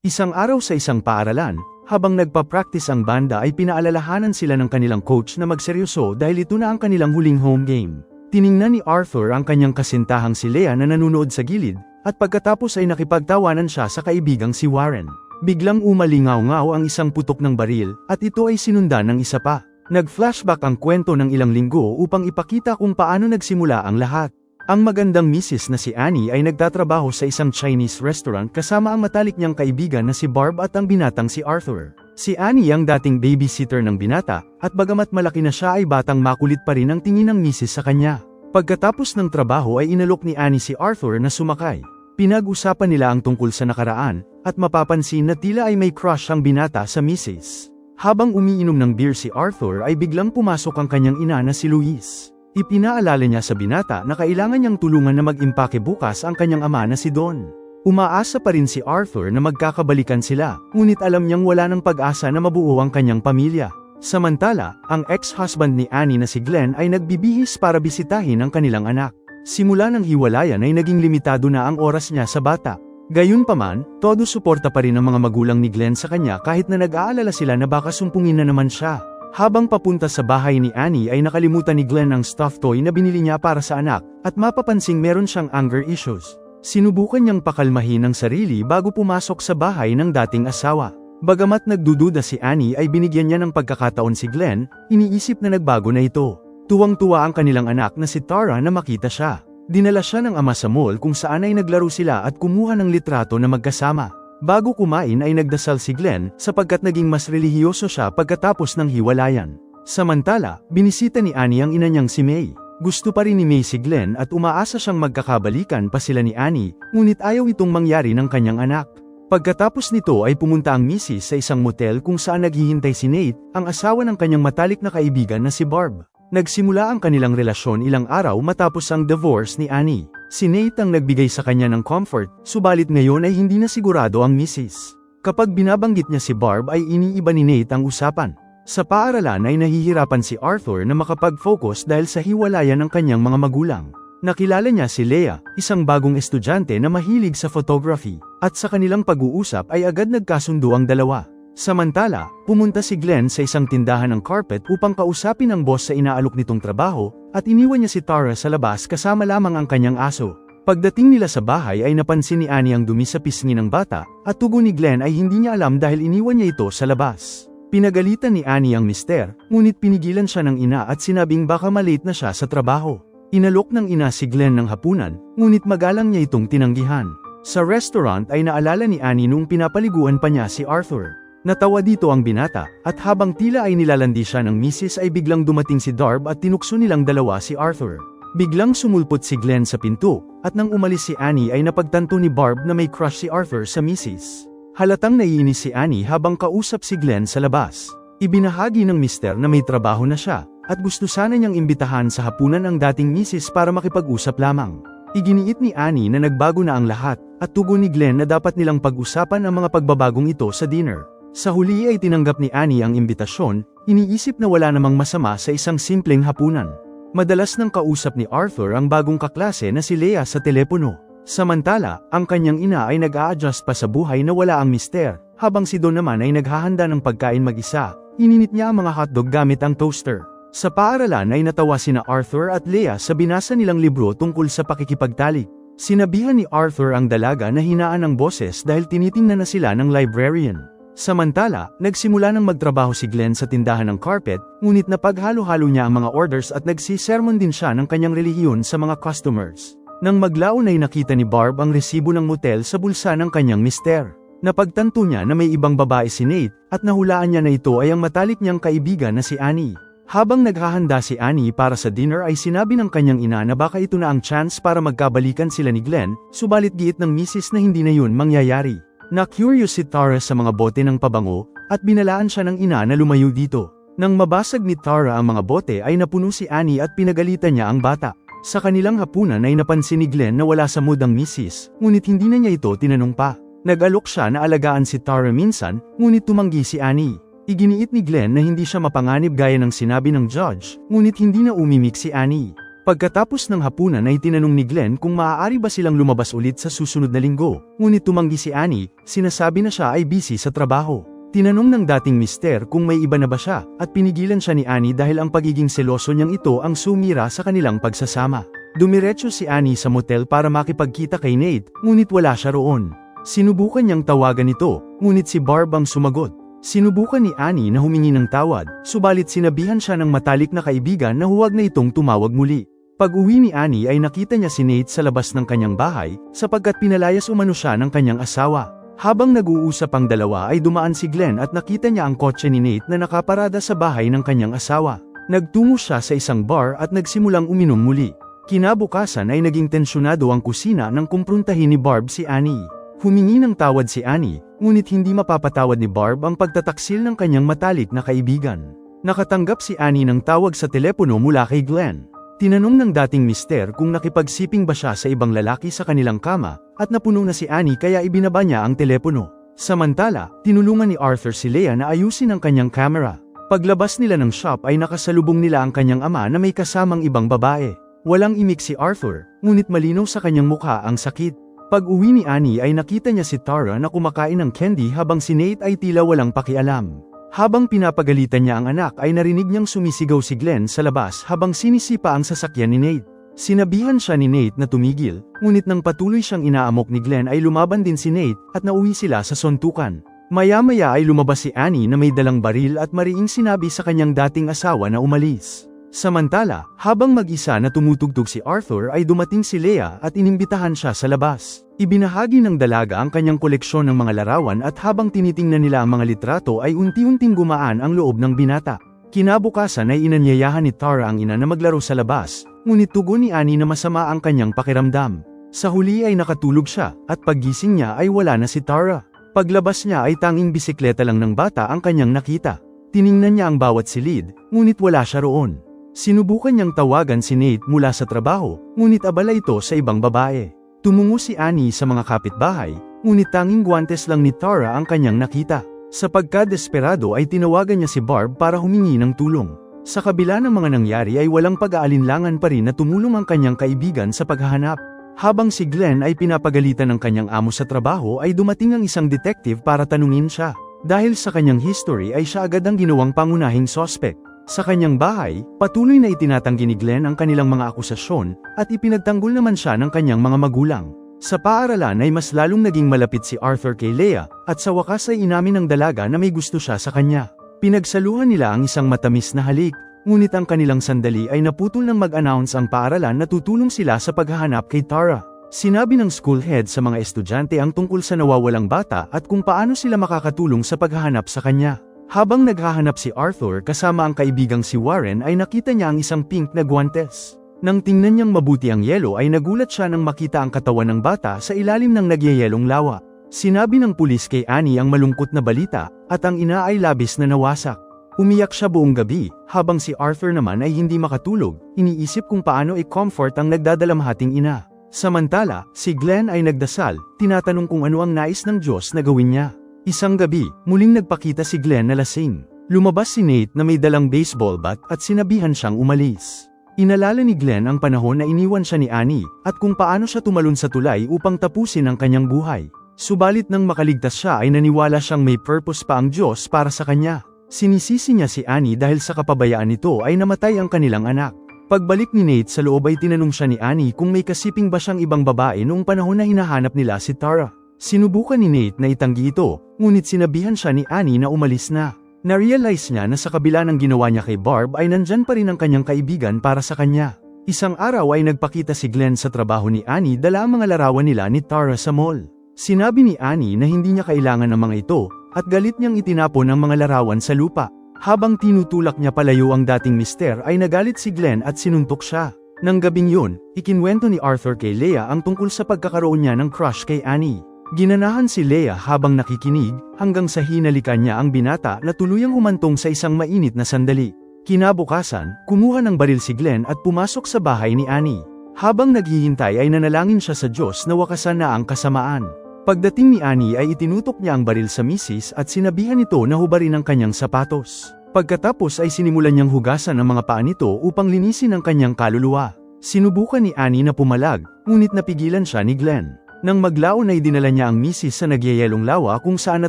Isang araw sa isang paaralan, habang nagpa-practice ang banda ay pinaalalahanan sila ng kanilang coach na magseryoso dahil ito na ang kanilang huling home game. Tiningnan ni Arthur ang kanyang kasintahang si Lea na nanonood sa gilid, at pagkatapos ay nakipagtawanan siya sa kaibigang si Warren. Biglang umalingaw-ngaw ang isang putok ng baril, at ito ay sinundan ng isa pa. Nag-flashback ang kwento ng ilang linggo upang ipakita kung paano nagsimula ang lahat. Ang magandang misis na si Annie ay nagtatrabaho sa isang Chinese restaurant kasama ang matalik niyang kaibigan na si Barb at ang binatang si Arthur. Si Annie ang dating babysitter ng binata, at bagamat malaki na siya ay batang makulit pa rin ang tingin ng misis sa kanya. Pagkatapos ng trabaho ay inalok ni Annie si Arthur na sumakay. Pinag-usapan nila ang tungkol sa nakaraan, at mapapansin na tila ay may crush ang binata sa misis. Habang umiinom ng beer si Arthur ay biglang pumasok ang kanyang ina na si Louise. Ipinaalala niya sa binata na kailangan niyang tulungan na mag-impake bukas ang kanyang ama na si Don. Umaasa pa rin si Arthur na magkakabalikan sila, ngunit alam niyang wala ng pag-asa na mabuo ang kanyang pamilya. Samantala, ang ex-husband ni Annie na si Glenn ay nagbibihis para bisitahin ang kanilang anak. Simula ng hiwalayan ay naging limitado na ang oras niya sa bata. Gayunpaman, todo suporta pa rin ang mga magulang ni Glenn sa kanya kahit na nag-aalala sila na baka sumpungin na naman siya. Habang papunta sa bahay ni Annie ay nakalimutan ni Glenn ang stuffed toy na binili niya para sa anak, at mapapansing meron siyang anger issues. Sinubukan niyang pakalmahin ang sarili bago pumasok sa bahay ng dating asawa. Bagamat nagdududa si Annie ay binigyan niya ng pagkakataon si Glenn, iniisip na nagbago na ito. Tuwang-tuwa ang kanilang anak na si Tara na makita siya. Dinala siya ng ama sa mall kung saan ay naglaro sila at kumuha ng litrato na magkasama. Bago kumain ay nagdasal si Glenn sapagkat naging mas relihiyoso siya pagkatapos ng hiwalayan. Samantala, binisita ni Annie ang ina niyang si May. Gusto pa rin ni May si Glenn at umaasa siyang magkakabalikan pa sila ni Annie, ngunit ayaw itong mangyari ng kanyang anak. Pagkatapos nito ay pumunta ang misis sa isang motel kung saan naghihintay si Nate, ang asawa ng kanyang matalik na kaibigan na si Barb. Nagsimula ang kanilang relasyon ilang araw matapos ang divorce ni Annie. Si Nate ang nagbigay sa kanya ng comfort, subalit ngayon ay hindi na sigurado ang misis. Kapag binabanggit niya si Barb ay iniiba ni Nate ang usapan. Sa paaralan ay nahihirapan si Arthur na makapag-focus dahil sa hiwalayan ng kanyang mga magulang. Nakilala niya si Leah, isang bagong estudyante na mahilig sa photography, at sa kanilang pag-uusap ay agad nagkasundo ang dalawa. Samantala, pumunta si Glenn sa isang tindahan ng carpet upang kausapin ang boss sa inaalok nitong trabaho, at iniwan niya si Tara sa labas kasama lamang ang kanyang aso. Pagdating nila sa bahay ay napansin ni Annie ang dumi sa pisngi ng bata, at tugon ni Glenn ay hindi niya alam dahil iniwan niya ito sa labas. Pinagalitan ni Annie ang mister, ngunit pinigilan siya ng ina at sinabing baka malate na siya sa trabaho. Inalok ng ina si Glenn ng hapunan, ngunit magalang niya itong tinanggihan. Sa restaurant ay naalala ni Annie nung pinapaliguan pa niya si Arthur. Natawa dito ang binata, at habang tila ay nilalandi siya ng misis ay biglang dumating si Darb at tinukso nilang dalawa si Arthur. Biglang sumulpot si Glenn sa pinto, at nang umalis si Annie ay napagtanto ni Barb na may crush si Arthur sa misis. Halatang naiinis si Annie habang kausap si Glenn sa labas. Ibinahagi ng mister na may trabaho na siya, at gusto sana niyang imbitahan sa hapunan ang dating misis para makipag-usap lamang. Iginiit ni Annie na nagbago na ang lahat, at tugon ni Glenn na dapat nilang pag-usapan ang mga pagbabagong ito sa dinner. Sa huli ay tinanggap ni Annie ang imbitasyon, iniisip na wala namang masama sa isang simpleng hapunan. Madalas nang kausap ni Arthur ang bagong kaklase na si Leah sa telepono. Samantala, ang kanyang ina ay nag-a-adjust pa sa buhay na wala ang mister, habang si Don naman ay naghahanda ng pagkain mag-isa, ininit niya ang mga hotdog gamit ang toaster. Sa paaralan ay natawa sina Arthur at Leah sa binasa nilang libro tungkol sa pakikipagtalik. Sinabihan ni Arthur ang dalaga na hinaan ng boses dahil tinitingnan na sila ng librarian. Samantala, nagsimula ng magtrabaho si Glenn sa tindahan ng carpet, ngunit napaghalo-halo niya ang mga orders at nagsisermon din siya ng kanyang relihiyon sa mga customers. Nang maglaon ay nakita ni Barb ang resibo ng motel sa bulsa ng kanyang mister. Napagtanto niya na may ibang babae si Nate, at nahulaan niya na ito ay ang matalik niyang kaibigan na si Annie. Habang naghahanda si Annie para sa dinner ay sinabi ng kanyang ina na baka ito na ang chance para magkabalikan sila ni Glenn, subalit giit ng misis na hindi na yun mangyayari. Na-curious si Tara sa mga bote ng pabango, at binalaan siya ng ina na lumayo dito. Nang mabasag ni Tara ang mga bote ay napuno si Annie at pinagalitan niya ang bata. Sa kanilang hapunan ay napansin ni Glenn na wala sa mood ang misis, ngunit hindi na niya ito tinanong pa. Nag-alok siya na alagaan si Tara minsan, ngunit tumanggi si Annie. Iginiit ni Glenn na hindi siya mapanganib gaya ng sinabi ng judge, ngunit hindi na umimik si Annie. Pagkatapos ng hapunan ay tinanong ni Glenn kung maaari ba silang lumabas ulit sa susunod na linggo, ngunit tumanggi si Annie, sinasabi na siya ay busy sa trabaho. Tinanong ng dating mister kung may iba na ba siya, at pinigilan siya ni Annie dahil ang pagiging seloso niyang ito ang sumira sa kanilang pagsasama. Dumiretso si Annie sa motel para makipagkita kay Nate, ngunit wala siya roon. Sinubukan niyang tawagan ito, ngunit si Barb ang sumagot. Sinubukan ni Annie na humingi ng tawad, subalit sinabihan siya ng matalik na kaibigan na huwag na itong tumawag muli. Pag uwi ni Annie ay nakita niya si Nate sa labas ng kanyang bahay, sapagkat pinalayas umano siya ng kanyang asawa. Habang nag-uusap ang dalawa ay dumaan si Glenn at nakita niya ang kotse ni Nate na nakaparada sa bahay ng kanyang asawa. Nagtungo siya sa isang bar at nagsimulang uminom muli. Kinabukasan ay naging tensyonado ang kusina nang kumprontahin ni Barb si Annie. Humingi ng tawad si Annie, ngunit hindi mapapatawad ni Barb ang pagtataksil ng kanyang matalik na kaibigan. Nakatanggap si Annie ng tawag sa telepono mula kay Glenn. Tinanong ng dating mister kung nakipagsiping ba siya sa ibang lalaki sa kanilang kama, at napuno na si Annie kaya ibinaba niya ang telepono. Samantala, tinulungan ni Arthur si Leah na ayusin ang kanyang camera. Paglabas nila ng shop ay nakasalubong nila ang kanyang ama na may kasamang ibang babae. Walang imik si Arthur, ngunit malinaw sa kanyang mukha ang sakit. Pag uwi ni Annie ay nakita niya si Tara na kumakain ng candy habang si Nate ay tila walang pakialam. Habang pinapagalitan niya ang anak ay narinig niyang sumisigaw si Glenn sa labas habang sinisipa ang sasakyan ni Nate. Sinabihan siya ni Nate na tumigil, ngunit nang patuloy siyang inaamok ni Glenn ay lumaban din si Nate at nauwi sila sa sontukan. Maya-maya ay lumabas si Annie na may dalang baril at mariing sinabi sa kanyang dating asawa na umalis. Samantala, habang mag-isa na tumutugtog si Arthur ay dumating si Leah at inimbitahan siya sa labas. Ibinahagi ng dalaga ang kanyang koleksyon ng mga larawan at habang tinitingnan nila ang mga litrato ay unti-unting gumaan ang loob ng binata. Kinabukasan ay inanyayahan ni Tara ang ina na maglaro sa labas, ngunit tugon ni Annie na masama ang kanyang pakiramdam. Sa huli ay nakatulog siya, at paggising niya ay wala na si Tara. Paglabas niya ay tanging bisikleta lang ng bata ang kanyang nakita. Tiningnan niya ang bawat silid, ngunit wala siya roon. Sinubukan niyang tawagan si Nate mula sa trabaho, ngunit abala ito sa ibang babae. Tumungo si Annie sa mga kapitbahay, ngunit tanging guwantes lang ni Tara ang kanyang nakita. Sa pagkadesperado ay tinawagan niya si Barb para humingi ng tulong. Sa kabila ng mga nangyari ay walang pag-aalinlangan pa rin na tumulong ang kanyang kaibigan sa paghahanap. Habang si Glenn ay pinapagalitan ng kanyang amo sa trabaho ay dumating ang isang detective para tanungin siya. Dahil sa kanyang history ay siya agad ang ginawang pangunahing suspect. Sa kanyang bahay, patuloy na itinatanggi ni Glenn ang kanilang mga akusasyon, at ipinagtanggol naman siya ng kanyang mga magulang. Sa paaralan ay mas lalong naging malapit si Arthur kay Leah, at sa wakas ay inamin ng dalaga na may gusto siya sa kanya. Pinagsaluhan nila ang isang matamis na halik, ngunit ang kanilang sandali ay naputol nang mag-announce ang paaralan na tutulong sila sa paghahanap kay Tara. Sinabi ng school head sa mga estudyante ang tungkol sa nawawalang bata at kung paano sila makakatulong sa paghahanap sa kanya. Habang naghahanap si Arthur kasama ang kaibigang si Warren ay nakita niya ang isang pink na guantes. Nang tingnan niyang mabuti ang yelo ay nagulat siya nang makita ang katawan ng bata sa ilalim ng nagyayelong lawa. Sinabi ng pulis kay Annie ang malungkot na balita, at ang ina ay labis na nawasak. Umiyak siya buong gabi, habang si Arthur naman ay hindi makatulog, iniisip kung paano i-comfort ang nagdadalamhating ina. Samantala, si Glenn ay nagdasal, tinatanong kung ano ang nais ng Diyos na gawin niya. Isang gabi, muling nagpakita si Glenn na lasing. Lumabas si Nate na may dalang baseball bat at sinabihan siyang umalis. Inalala ni Glenn ang panahon na iniwan siya ni Annie, at kung paano siya tumalon sa tulay upang tapusin ang kanyang buhay. Subalit nang makaligtas siya ay naniwala siyang may purpose pa ang Diyos para sa kanya. Sinisisi niya si Annie dahil sa kapabayaan nito ay namatay ang kanilang anak. Pagbalik ni Nate sa loob ay tinanong siya ni Annie kung may kasiping ba siyang ibang babae noong panahon na hinahanap nila si Tara. Sinubukan ni Nate na itanggi ito, ngunit sinabihan siya ni Annie na umalis na. Na-realize niya na sa kabila ng ginawa niya kay Barb ay nandyan pa rin ang kanyang kaibigan para sa kanya. Isang araw ay nagpakita si Glenn sa trabaho ni Annie dala ang mga larawan nila ni Tara sa mall. Sinabi ni Annie na hindi niya kailangan ng mga ito, at galit niyang itinapon ang mga larawan sa lupa. Habang tinutulak niya palayo ang dating mister ay nagalit si Glenn at sinuntok siya. Nang gabing yun, ikinwento ni Arthur kay Leah ang tungkol sa pagkakaroon niya ng crush kay Annie. Ginanahan si Leah habang nakikinig, hanggang sa hinalikan niya ang binata na tuluyang humantong sa isang mainit na sandali. Kinabukasan, kumuha ng baril si Glenn at pumasok sa bahay ni Annie. Habang naghihintay ay nanalangin siya sa Diyos na wakasan na ang kasamaan. Pagdating ni Annie ay itinutok niya ang baril sa misis at sinabihan ito na hubarin ang kanyang sapatos. Pagkatapos ay sinimulan niyang hugasan ang mga paa nito upang linisin ang kanyang kaluluwa. Sinubukan ni Annie na pumalag, ngunit napigilan siya ni Glenn. Nang maglaon ay dinala niya ang misis sa nagyayelong lawa kung saan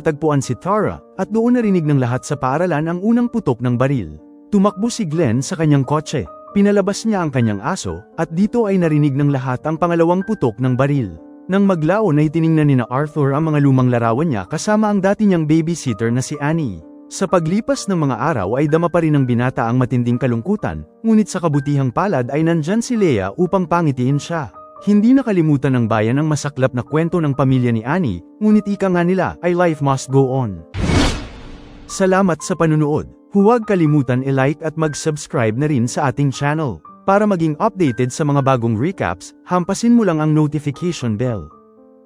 natagpuan si Tara, at doon narinig ng lahat sa paaralan ang unang putok ng baril. Tumakbo si Glenn sa kanyang kotse. Pinalabas niya ang kanyang aso, at dito ay narinig ng lahat ang pangalawang putok ng baril. Nang maglaon ay tiningnan ni na Arthur ang mga lumang larawan niya kasama ang dati niyang babysitter na si Annie. Sa paglipas ng mga araw ay dama pa rin ng binata ang matinding kalungkutan, ngunit sa kabutihang palad ay nandyan si Leia upang pangitiin siya. Hindi nakalimutan ng bayan ang masaklap na kwento ng pamilya ni Annie, ngunit ika nga nila ay life must go on. Salamat sa panunood. Huwag kalimutan i-like at mag-subscribe na rin sa ating channel. Para maging updated sa mga bagong recaps, hampasin mo lang ang notification bell.